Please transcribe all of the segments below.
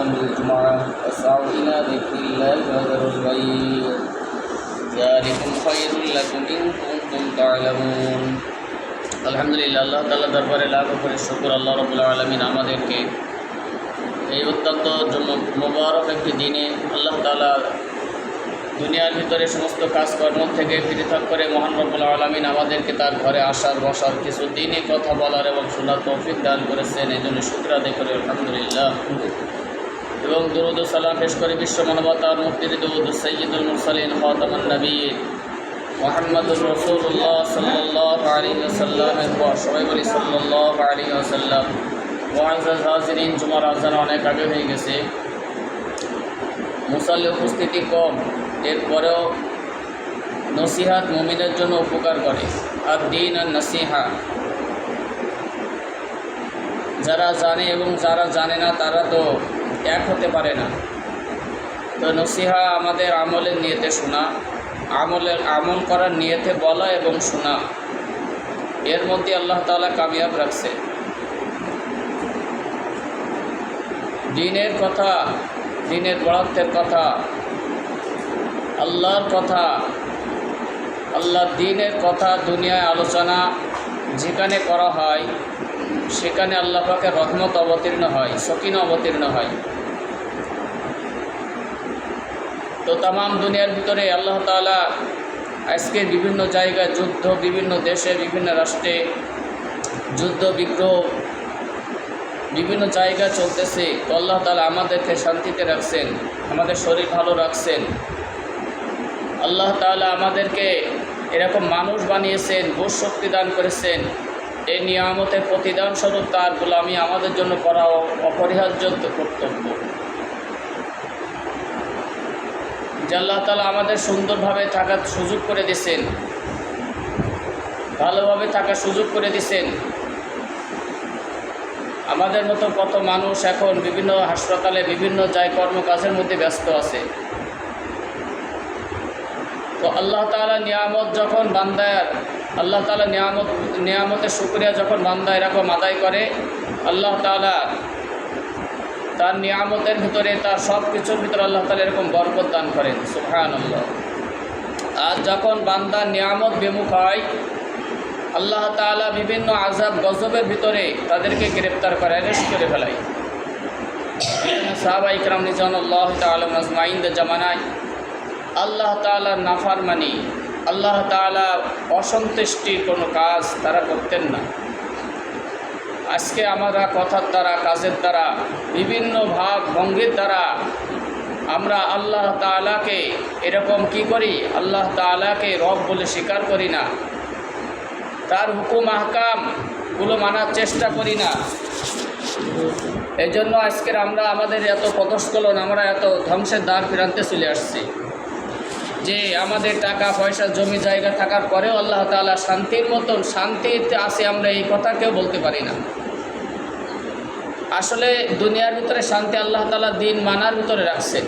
يوم الجمعة واسعوا إلى ذكر الله وذروا البيع ذلكم خير لكم إن كنتم تعلمون আলহামদুলিল্লাহ আল্লাহ তাল্লাহ দরবারে লাভ করে শুকুর আল্লাহ রবুল্লা আলমিন আমাদেরকে এই অত্যন্ত জম- মোবারক একটি দিনে আল্লাহ তালা দুনিয়ার ভিতরে সমস্ত কাজকর্ম থেকে পৃথক করে মহান রব্বুল আলমিন আমাদেরকে তার ঘরে আসার বসার কিছু দিনই কথা বলার এবং শোনার তৌফিক দান করেছেন এই জন্য শুক্র আদায় করে আলহামদুলিল্লাহ এবং দুরুদ সালাম পেশ করে বিশ্ব মানবতার মুক্তির দুরুদ সৈয়দুল মুরসালিন খাতামান নবী মোহাম্মদুর রসুল্লাহ সাল্লাহ আলী আসাল্লামের পর সবাই বলি সাল্লাহ আলী আসাল্লাম মহাজাজ জুমার আজান অনেক আগে হয়ে গেছে। মুসাল্লি উপস্থিতি কম, এরপরেও নসিহাত মুমিনের জন্য উপকার করে। আর দিন আর নসিহা যারা জানে এবং যারা জানে না তারা তো এক হতে পারে না। তো নসিহা আমাদের আমলের নিয়েতে শোনা, আমলের আমল করার নিয়েতে বলা এবং শোনা। এর মধ্যে আল্লাহ তাআলা কামিয়াব রাখছে। দিনের কথা, দিনের বরাত্বের কথা, আল্লাহর কথা, আল্লাহ দিনের কথা দুনিয়ায় আলোচনা যেখানে করা হয় সেখানে আল্লাহ পাকের রহমত অবতীর্ণ হয় সকিন অবতীর্ণ হয়। তো তামাম দুনিয়ার ভিতরে আল্লাহ তাআলা আজকে বিভিন্ন জায়গায় যুদ্ধ, বিভিন্ন দেশে, বিভিন্ন রাষ্ট্রে যুদ্ধ, বিগ্রহ বিভিন্ন জায়গা চলতেছে। তো আল্লাহ তালা আমাদেরকে শান্তিতে রাখছেন, আমাদের শরীর ভালো রাখছেন। আল্লাহ তাআলা আমাদেরকে এরকম মানুষ বানিয়েছেন বোধ শক্তি দান করেছেন। এই নিয়ামতের প্রতিদান স্বরূপ তার গোলামি আমাদের জন্য করা অপরিহার্য কর্তব্য। আল্লাহ তালা আমাদের সুন্দরভাবে থাকার সুযোগ করে দিছেন ভালোভাবে থাকার সুযোগ করে দিছেন আমাদের মতো কত মানুষ এখন বিভিন্ন হাসপাতালে, বিভিন্ন যায় কর্মকাজের মধ্যে ব্যস্ত আছে। তো আল্লাহ তাআলা নিয়ামত যখন বান্দার আল্লাহ তাআলা নিয়ামত, নিয়ামতের শুক্রিয়া যখন বান্দা এরকম আদায় করে, আল্লাহ তাআলা তার নিয়ামতের ভিতরে, তার সব কিছুর ভিতরে আল্লাহ তালা এরকম বরকত দান করেন। সুবহান আল্লাহ আর যখন বান্দা নিয়ামত বিমুখ হয়, আল্লাহ তাআলা বিভিন্ন আজাব গজবের ভিতরে তাদেরকে গ্রেপ্তার করে অ্যারেস্ট করে ফেলায়। সাহাবা ইকরাম নিজান আল্লাহ তাআলা মাজমাইনদের জামানায় আল্লাহ তাআলার নাফারমানি আল্লাহ তাআলা অসন্তুষ্টির কোনো কাজ তারা করতেন না। আজকে আমরা কথার দ্বারা, কাজের দ্বারা, বিভিন্ন ভাব ভঙ্গির দ্বারা আমরা আল্লাহ তাআলাকে এরকম কি করি? আল্লাহ তাআলাকে রব বলে স্বীকার করি না। তার হুকুম আহকামগুলো মানার চেষ্টা করি না। এই জন্য আজকের আমরা আমাদের এত পদস্খলন, আমরা এত ধ্বংসের দ্বার প্রান্তে চলে আসছি। যে আমাদের টাকা, পয়সা, জমি, জায়গা থাকার পরেও আল্লাহ তাআলা শান্তির মতন শান্তিতে আসে আমরা এই কথা কেউ বলতে পারি না। আসলে দুনিয়ার ভিতরে শান্তি আল্লাহ তাআলা দিন মানার ভিতরে রাখছে।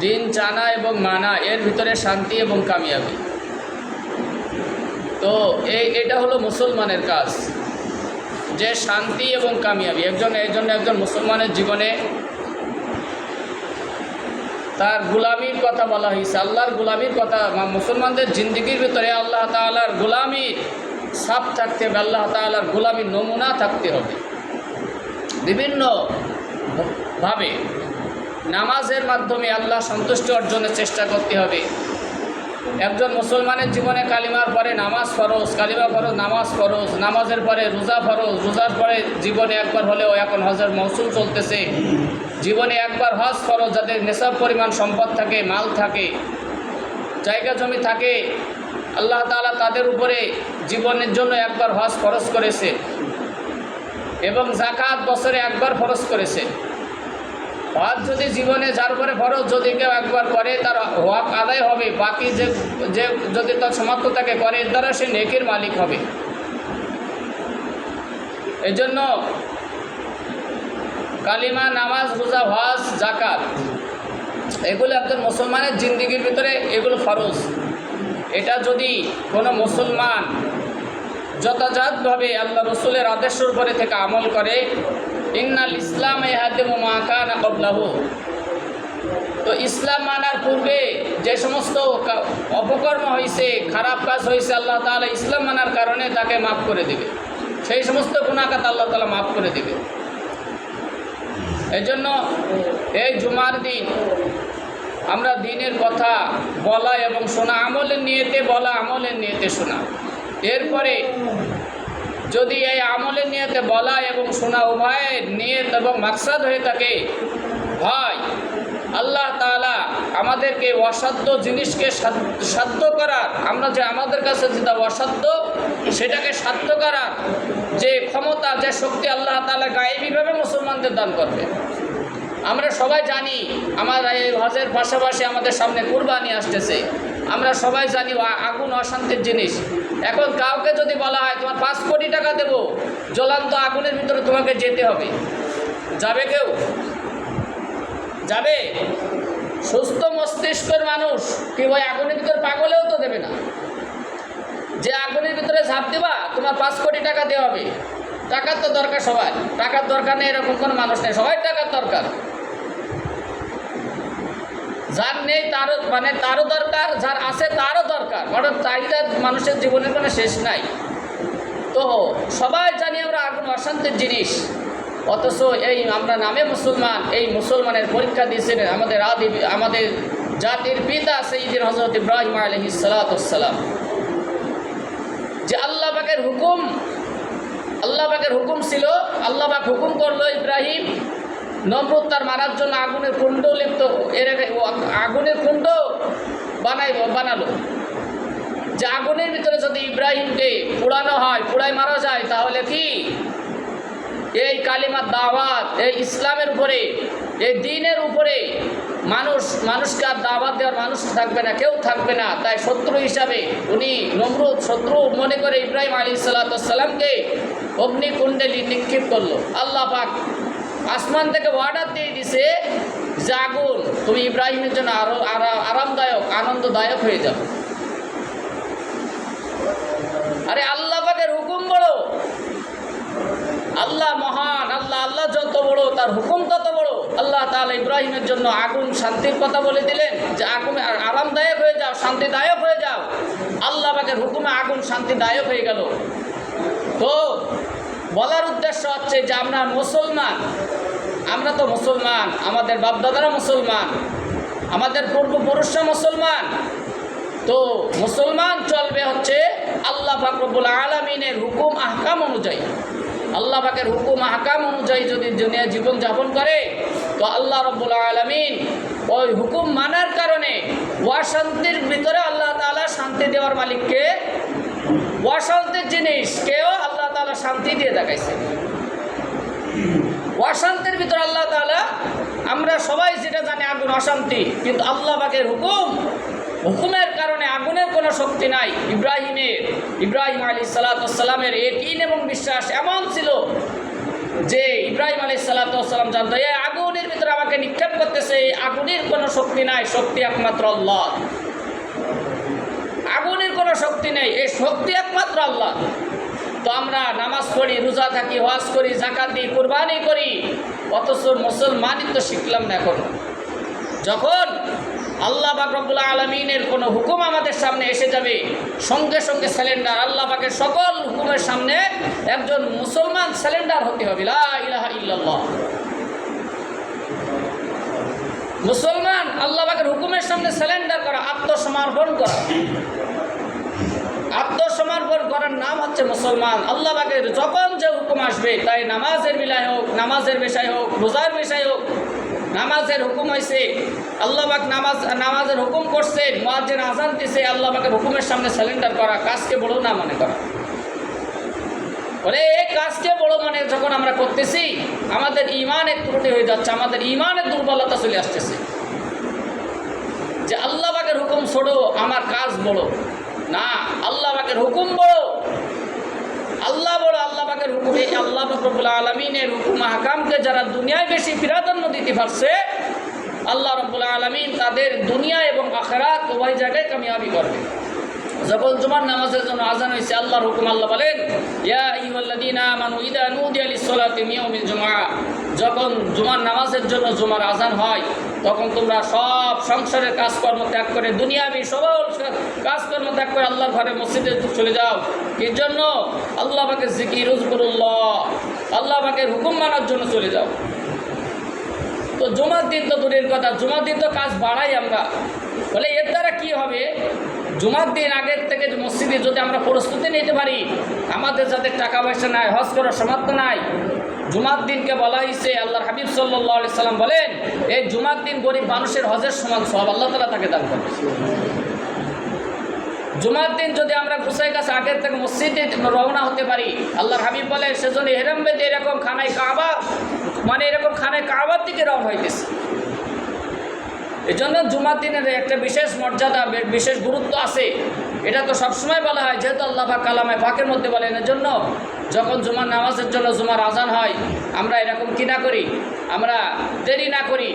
দিন জানা এবং মানা, এর ভিতরে শান্তি এবং কামিয়াবি। তো এই, এটা হলো মুসলমানের কাজ। যে শান্তি এবং কামিয়াবি, একজন এই জন্য একজন মুসলমানের জীবনে তার গুলামির কথা বলা হয়েছে, আল্লাহর গুলামির কথা মুসলমানদের জিন্দগির ভিতরে আল্লাহ তাআলার গুলামির সাপ থাকতে হবে, আল্লাহ তাআলার গুলামির নমুনা থাকতে হবে। বিভিন্ন ভাবে নামাজের মাধ্যমে আল্লাহ সন্তুষ্টি অর্জনের চেষ্টা করতে হবে। একজন মুসলমানের জীবনে কালিমার পরে নামাজ ফরজ, কালিমা ফরজ নামাজ ফরজ, নামাজের পরে রোজা ফরজ, রোজার পরে জীবনে একবার হলেও এখন হজের মৌসুম চলতেছে। জীবনে একবার হজ ফরজ, যাদের নেশাব পরিমাণ সম্পদ থাকে, মাল থাকে, জায়গা জমি থাকে, আল্লাহ তাআলা তাদের উপরে জীবনের জন্য একবার হজ ফরজ করেছে এবং জাকাত বছরে একবার ফরজ করেছে। হজ যদি জীবনে, যার উপরে ফরজ, যদি কেউ একবার করে, তার হক আদায় হবে, বাকি যে যে যদি তার সমাপ্ত তাকে করে, এর দ্বারা সে নেকির মালিক হবে। এজন্য কালিমা, নামাজ, রোজা, হজ জাকাত এগুলো একজন মুসলমানের জিন্দিগির ভিতরে এগুলো ফরজ। এটা যদি কোনো মুসলমান যথাযথভাবে আল্লাহ রসুলের আদেশের উপরে থেকে আমল করে, ইন্নাল ইসলাম এহাদেম মাকানা কবলাহু তো ইসলাম মানার পূর্বে যে সমস্ত অপকর্ম হয়েছে খারাপ কাজ হয়েছে আল্লাহ তাআলা ইসলাম মানার কারণে তাকে মাফ করে দেবে। সেই সমস্ত গুণাকাত আল্লাহ তালা মাফ করে দেবে। এই জন্য এই জুমার দিন আমরা দিনের কথা বলা এবং শোনা, আমলের নিয়েতে বলা, আমলের নিয়েতে শোনা। এরপরে যদি এই আমলের নিয়েতে বলা এবং শোনা উভয়ের নিয়ত এবং মাকসাদ হয়ে থাকে, হয়, আল্লাহ তাআলা আমাদেরকে অসাধ্য জিনিসকে সাধ- সাধ্য করার, আমরা যে আমাদের কাছে যেটা অসাধ্য, সেটাকে সাধ্য করার যে ক্ষমতা, যে শক্তি আল্লাহ তাআলা গায়েবীভাবে মুসলমানদের দান করবে। আমরা সবাই জানি আমার এই হজের পাশাপাশি আমাদের সামনে কুরবানি আসতেছে। আমরা সবাই জানি আগুন অশান্তির জিনিস। এখন কাউকে যদি বলা হয়, তোমার পাঁচ কোটি টাকা দেবো, জ্বলান্ত আগুনের ভিতরে তোমাকে যেতে হবে। যাবে কেউ? যাবে? সুস্থ মস্তিষ্কের মানুষ, কি ওই আগুনের ভিতরে পাগলেও তো দেবে না? যে আগুনের ভিতরে ঝাঁপ দেবা, তোমার পাঁচ কোটি টাকা দেওয়া হবে। টাকার তো দরকার সবার। টাকার দরকার নেই, এরকম কোনো মানুষ নেই। সবাই টাকার দরকার। যার নেই তারও মানে তারও দরকার, যার আছে তারও দরকার। কারণ চাহিদা মানুষের জীবনের কোনো শেষ নাই। তো সবাই জানি আমরা আগুন অশান্তির জিনিস। অথচ এই আমরা নামে মুসলমান, এই মুসলমানের পরীক্ষা দিয়েছিলেন আমাদের আদি, আমাদের জাতির পিতা সঈদিন হজরত ইব্রাহিম আলহি সালাতাম যে আল্লাহ পাকের হুকুম, আল্লাহ পাকের হুকুম ছিল, আল্লাহ পাক হুকুম করল ইব্রাহিম নমরুদ তার মারার জন্য আগুনের কুণ্ড লিপ্ত, এর আগুনের কুণ্ড বানাই, বানালো। যে আগুনের ভিতরে যদি ইব্রাহিমকে পোড়ানো হয়, পোড়ায় মারা যায়, তাহলে কি? এই কালিমার দাওয়াত, এই ইসলামের উপরে, এই দিনের উপরে মানুষ, মানুষকে আর দাওয়াত দেওয়ার মানুষ থাকবে না, কেউ থাকবে না। তাই শত্রু হিসাবে উনি নমরুদ শত্রু মনে করে ইব্রাহিম আলী সাল্লাতামকে অগ্নিকুণ্ডে নিক্ষেপ করল। আল্লাহ পাক আসমান থেকে অর্ডার দিয়ে দিছে যে আগুন তুমি ইব্রাহিমের জন্য আরও, আরা- আরামদায়ক, আনন্দদায়ক হয়ে যাও। আরে আল্লাহ পাকের হুকুম বড় আল্লাহ মহান আল্লাহ আল্লাহ যত বড় তার হুকুম তত বড়? আল্লাহ তাহলে ইব্রাহিমের জন্য আগুন, শান্তির কথা বলে দিলেন যে আগুন আর- আরামদায়ক হয়ে যাও, শান্তিদায়ক হয়ে যাও। আল্লাহ পাকের হুকুমে আগুন শান্তিদায়ক হয়ে গেল। তো বলার উদ্দেশ্য হচ্ছে যে আমরা মুসলমান, আমরা তো মুসলমান, আমাদের বাপদাদারা মুসলমান, আমাদের পূর্বপুরুষরা মুসলমান। তো মুসলমান চলবে হচ্ছে আল্লাহ ফাকরবুল আলমিনের হুকুম, আহকাম অনুযায়ী। আল্লাহ পাকের হুকুম আহকাম অনুযায়ী যদি দুনিয়া জীবন যাপন করে, তো আল্লাহ রব্বুল আলমিন ওই হুকুম মানার কারণে অশান্তির ভিতরে আল্লাহ তাআলা শান্তি দেওয়ার মালিককে অশান্তির জিনিস কেউ আল্লাহ তাআলা শান্তি দিয়ে দেখাইছে। অশান্তির ভিতরে আল্লাহ তাআলা, আমরা সবাই যেটা জানি আগুন অশান্তি, কিন্তু আল্লাহ পাকের হুকুম, হুকুমের কারণে আগুনের কোনো শক্তি নাই। ইব্রাহিমের, ইব্রাহিম আলী সালাতামের একিন এবং বিশ্বাস এমন ছিল যে ইব্রাহিম আলী সালাতাম জানতো এই আগুনের ভিতরে আমাকে নিক্ষেপ করতেছে, এই আগুনের কোনো শক্তি নাই, শক্তি একমাত্র আল্লাহ। আগুনের কোনো শক্তি নেই, এই শক্তি একমাত্র আল্লাহ। তো আমরা নামাজ পড়ি, রোজা থাকি, হজ করি জাকাত দিই, কোরবানি করি, অথচ মুসলমানই তো শিখলাম না এখন। যখন আল্লাহ পাক রব্বুল আলমিনের কোনো হুকুম আমাদের সামনে এসে যাবে। সঙ্গে সঙ্গে স্যালেন্ডার আল্লাহ পাকের সকল হুকুমের সামনে একজন মুসলমান স্যালেন্ডার হতে হবে। ইলাহা ইল্লাল্লাহ। মুসলমান আল্লাহ পাকের হুকুমের সামনে স্যালেন্ডার করা, আত্মসমর্পণ করা। আত্মসমর্পণ করার নাম হচ্ছে মুসলমান। আল্লাহ পাকের যখন যে হুকুম আসবে, তাই নামাজের বিলায় হোক, নামাজের বিষয় হোক, রোজার বিষয় হোক নামাজের হুকুম হয়েছে আল্লাহ পাক নামাজ নামাজের হুকুম করছে, মুয়াজ্জিন আজান দিছে আল্লাহ পাকের হুকুমের সামনে স্যালেন্ডার করা, কাজকে বড় না মনে করা। বলে, এই কাজকে বড় মানে যখন আমরা করতেছি, আমাদের ইমানের ত্রুটি হয়ে যাচ্ছে, আমাদের ইমানের দুর্বলতা চলে আসতেছে। যে আল্লাহ পাকের হুকুম ছোড়ো, আমার কাজ বড়। না আল্লাহ পাকের হুকুম বড়। আল্লাহ পাকের হুকুমে আল্লাহ রব্বুল আলমিনের হুকুম হাকামকে যারা দুনিয়ায় বেশি প্রাধান্য দিতে পারছে, আল্লাহ রব্বুল আলমিন তাদের দুনিয়া এবং আখেরাত উভয় জায়গায় কামিয়াবি করবে। যখন জুমার নামাজের জন্য আজান হয়েছে, আল্লাহর হুকুম আল্লাহ বলেন যখন জুমার নামাজের জন্য জুমার আজান হয়, তখন তোমরা সব সংসারের কাজকর্ম ত্যাগ করে, দুনিয়াবি সবল কাজকর্ম ত্যাগ করে আল্লাহর ঘরে মসজিদে চলে যাও। এর জন্য? আল্লাহ পাকে জিকির, উজকুরুল্লাহ। আল্লাহ পাকের হুকুম মানার জন্য চলে যাও। তো জুমার দিন তো দূরের কথা, জুমার দিন তো কাজ বাড়াই আমরা। বলে, এর দ্বারা কি হবে? জুমার দিন আগের থেকে মসজিদে যদি আমরা প্রস্তুতি নিতে পারি, আমাদের যাদের টাকা পয়সা নাই, হজ করার সামর্থ্য নাই, জুমার দিনকে বলা হয়েছে আল্লাহর হাবিব সাল্লাহ সাল্লাম বলেন, এই জুমার দিন গরিব মানুষের হজের সমান সব আল্লাহ তালা তাকে দান করবে জুমার দিন যদি আমরা গুসাই কাছে আগের থেকে মসজিদে রওনা হতে পারি, আল্লাহর হাবিব বলে সেজন্য এরম এরকম খানায় কাবা মানে এরকম খানায় কাবার দিকে রওনা হইতেছে। এই জন্য জুমার দিনের একটা বিশেষ মর্যাদা বিশেষ গুরুত্ব আছে। এটা তো সবসময় বলা হয়, যেহেতু আল্লাহ পাক কালামে পাকের মধ্যে বলেন এর জন্য যখন জুমার নামাজের জন্য জুমার আজান হয়, আমরা এরকম কি না করি? আমরা দেরি না করি,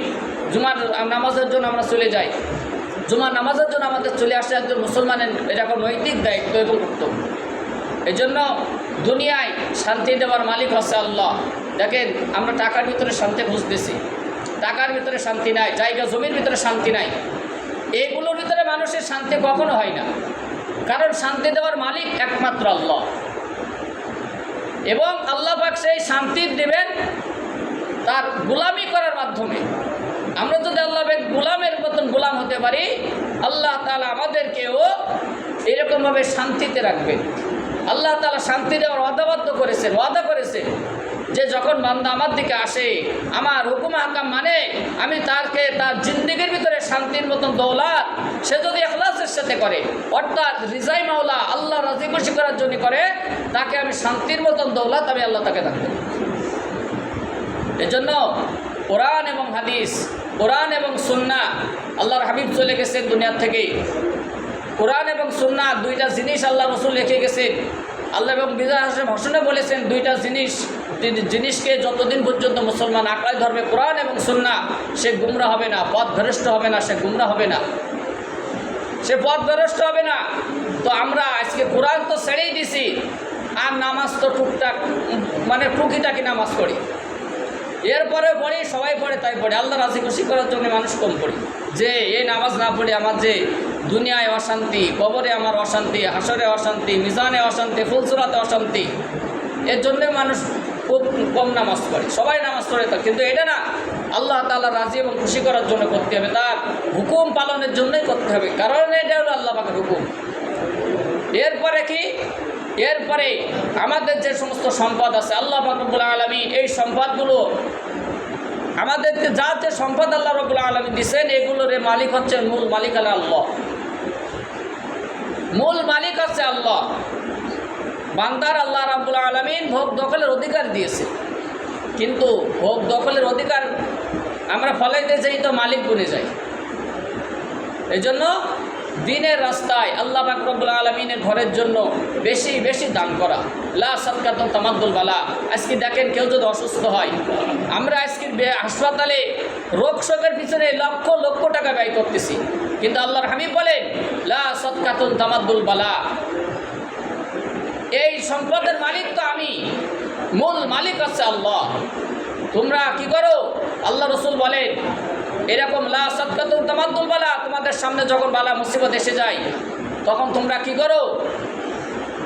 জুমার নামাজের জন্য আমরা চলে যাই। জুমার নামাজের জন্য আমাদের চলে আসে একজন মুসলমানের এরকম নৈতিক দায়িত্ব এবং কর্তব্য। এই জন্য দুনিয়ায় শান্তি দেওয়ার মালিক হচ্ছে আল্লাহ। দেখেন, আমরা টাকার ভিতরে শান্তি খুঁজতেছি। টাকার ভিতরে শান্তি নাই, জায়গা জমির ভিতরে শান্তি নাই। এইগুলোর ভিতরে মানুষের শান্তি কখনো হয় না। কারণ শান্তি দেওয়ার মালিক একমাত্র আল্লাহ। এবং আল্লাহ পাক সেই শান্তি দেবেন তার গোলামি করার মাধ্যমে। আমরা যদি আল্লাহ গোলামের মতন গোলাম হতে পারি, আল্লাহ তালা আমাদেরকেও এরকমভাবে শান্তিতে রাখবেন। আল্লাহ তালা শান্তি দেওয়ার ওয়াদাবদ্ধ করেছেন, ওয়াদা করেছেন। যে যখন বান্দা আমার দিকে আসে, আমার হুকুম হাকাম মানে আমি তাকে তার জিন্দিগির ভিতরে শান্তির মতন দৌলাত, সে যদি এখলাসের সাথে করে, অর্থাৎ রিজাই মাওলা আল্লাহ রাজি খুশি করার জন্য করে, তাকে আমি শান্তির মতন দৌলাত আমি আল্লাহ তাকে দান এজন্য কোরআন এবং হাদিস, কোরআন এবং সুন্না আল্লাহর হাবিব চলে গেছেন দুনিয়ার থেকে। কোরআন এবং সুন্না দুইটা জিনিস আল্লাহ রসুল রেখে গেছেন। আল্লাহ এবং বিজয় হাসেম হোসেনে বলেছেন, দুইটা জিনিস জিনিসকে যতদিন পর্যন্ত মুসলমান আঁকড়ায় ধরবে কোরআন এবং সুন্না সে গুমরা হবে না পথ ভ্রষ্ট হবে না, সে গুমরা হবে না। সে পথ ভ্রষ্ট হবে না। তো আমরা আজকে কোরআন তো ছেড়েই দিছি, আর নামাজ তো টুকটাক মানে টুকিটাকি নামাজ পড়ি। এরপরে পড়ি, সবাই পড়ে তাই পড়ে। আল্লাহ রাজি খুশি করার জন্য মানুষ কম পড়ি। যে এই নামাজ না পড়ে আমার যে দুনিয়ায় অশান্তি, কবরে আমার অশান্তি হাসরে অশান্তি, মিজানে অশান্তি, ফুলসুরাতে অশান্তি, এর জন্যে মানুষ খুব কম নামাজ পড়ে। সবাই নামাজ পড়ে তো, কিন্তু এটা না, আল্লাহ তাআলা রাজি এবং খুশি করার জন্য করতে হবে। তার হুকুম পালনের জন্যই করতে হবে, কারণ এটা হলো আল্লাহ পাকের হুকুম। এরপরে কি? এরপরে আমাদের যে সমস্ত সম্পদ আছে, আল্লাহ রব্বুল আলমী এই সম্পদগুলো, আমাদেরকে যা যে সম্পদ আল্লাহ রব্বুল আলমী দিচ্ছেন এগুলোর মালিক হচ্ছে মূল মালিক আল্লাহ। মূল মালিক হচ্ছে আল্লাহ। বান্দার আল্লাহ রাব্বুল আলমিন ভোগ দখলের অধিকার দিয়েছে। কিন্তু ভোগ দখলের অধিকার আমরা ফলাইতে যাই তো মালিক বনে যাই। এই জন্য দিনের রাস্তায় আল্লাহ বাকরবুল আলমিনের ঘরের জন্য বেশি বেশি দান করা। লা সৎকাত তামাদ্দুল বালা। আজকে দেখেন কেউ যদি অসুস্থ হয়, আমরা আজকে হাসপাতালে রোগ শোকের পিছনে লক্ষ লক্ষ টাকা ব্যয় করতেছি। কিন্তু আল্লাহর হাবিব বলেন, লা সৎকাতুন তামাদ্দুল বালা। এই সম্পদের মালিক তো আমি। মূল মালিক আছে আল্লাহ। তোমরা কি করো? আল্লাহ রসুল বলেন, এরকম লা সৎকাতুল তামাদ্দুল বালা, তোমাদের সামনে যখন বালা মুসিবত এসে যায়, তখন তোমরা কি করো?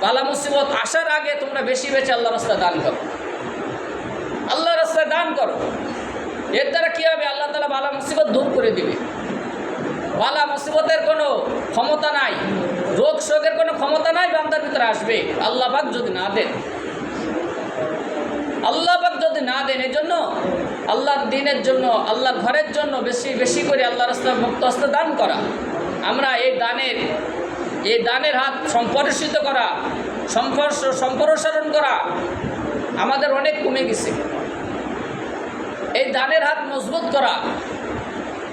বালা মুসিবত আসার আগে তোমরা বেশি বেশি আল্লাহ রাস্তায় দান করো। আল্লাহ রাস্তায় দান করো। এর দ্বারা কী হবে? আল্লাহ তালা বালা মুসিবত দূর করে দিবে। বালা মুসিবতের কোনো ক্ষমতা নাই। রোগ শোকের কোনো ক্ষমতা নাই, বান্দার ভিতরে আসবে। আল্লাহ পাক যদি না দেন। আল্লাহ পাক যদি না দেন এই জন্য আল্লাহর দিনের জন্য, আল্লাহর ঘরের জন্য বেশি বেশি করে আল্লাহ রাস্তায় মুক্ত হস্তে দান করা। আমরা এই দানের এই দানের হাত সম্প্রসারিত করা সম্প্রস সম্প্রসারণ করা আমাদের অনেক কমে গেছে। এই দানের হাত মজবুত করা।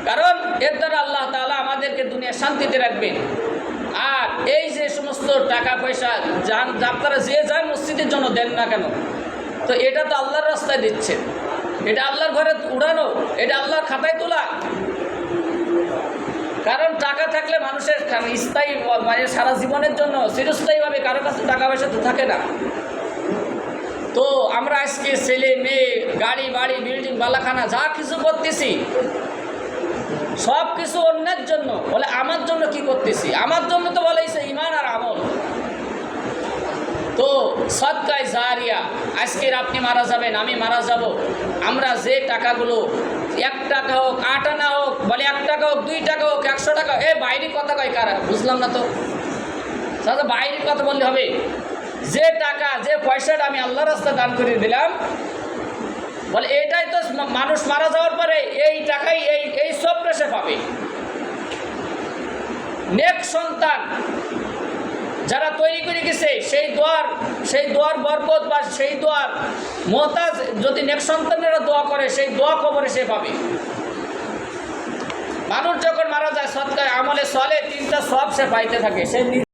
কারণ এর দ্বারা আল্লাহ তাআলা আমাদেরকে দুনিয়া শান্তিতে রাখবেন। আর এই যে সমস্ত টাকা পয়সা যান, আপনারা যে যান মসজিদের জন্য দেন না কেন, তো এটা তো আল্লাহর রাস্তায় দিচ্ছেন এটা আল্লাহর ঘরে উড়ানো, এটা আল্লাহর খাতায় তোলা। কারণ টাকা থাকলে মানুষের স্থায়ী মানে সারা জীবনের জন্য চিরস্থায়ীভাবে কারও কাছে টাকা পয়সা তো থাকে না। তো আমরা আজকে ছেলে, মেয়ে, গাড়ি, বাড়ি, বিল্ডিং, বালাখানা, যা কিছু করতেছি সব কিছু অন্যের জন্য। বলে, আমার জন্য কি করতেছি? আমার জন্য তো বলেছে ইমান আর আমল। তো সৎকায় জারিয়া, আজকের আপনি মারা যাবেন, আমি মারা যাব। আমরা যে টাকাগুলো, এক টাকা হোক, আট আনা হোক, বলে, এক টাকা হোক, দুই টাকা হোক, একশো টাকা এ বাইরে কথা কয় কারা? বুঝলাম না তো। দাদা বাইরের কথা বললে হবে। যে টাকা, যে পয়সাটা আমি আল্লাহ রাস্তা দান করে দিলাম বলে, এটাই তো মানুষ মারা যাওয়ার পরে এই টাকাই, এই এই সব সে পাবে। নেক সন্তান যারা তৈরি করে গেছে, সেই দোয়ার সেই দোয়ার বরকত বা সেই দোয়ার মহতাজ যদি নেক সন্তানেরা দোয়া করে, সেই দোয়া কবরে সে পাবে। মানুষ যখন মারা যায় সৎকার আমলে চলে তিনটা সব সে পাইতে থাকে, সে